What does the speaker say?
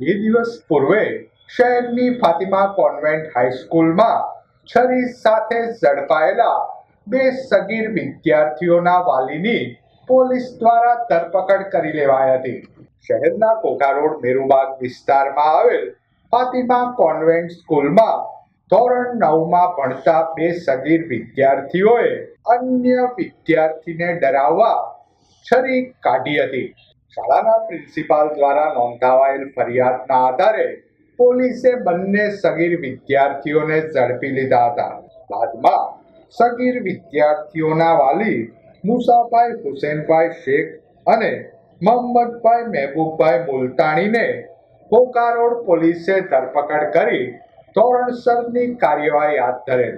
બે દિવસ પૂર્વે શહેરની ફાતિમા કોન્વેન્ટ હાઈસ્કૂલમાં છરી સાથે ઝડપાયેલા બે સગીર વિદ્યાર્થીઓના વાલીની પોલીસ દ્વારા ધરપકડ કરી લેવાઈ હતી. શહેરના કોકા રોડ મેરુબાગ વિસ્તારમાં આવેલ ફાતિમા કોન્વેન્ટ સ્કૂલમાં ધોરણ નવમાં ભણતા બે સગીર વિદ્યાર્થીઓએ અન્ય વિદ્યાર્થીને ડરાવવા છરી કાઢી હતી. શાળાના પ્રિન્સિપાલ દ્વારા નોંધાવાયેલ ફરિયાદના આધારે પોલીસે બંને સગીર વિદ્યાર્થીઓને ઝડપી લીધા હતા. બાદમાં સગીર વિદ્યાર્થીઓના વાલી મુસાભાઈ હુસેનભાઈ શેખ અને મોહમ્મદભાઈ મહેબૂબભાઈ મુલતાણીને કોકારોડ પોલીસે ધરપકડ કરી ધોરણસરની કાર્યવાહી હાથ ધરેલ.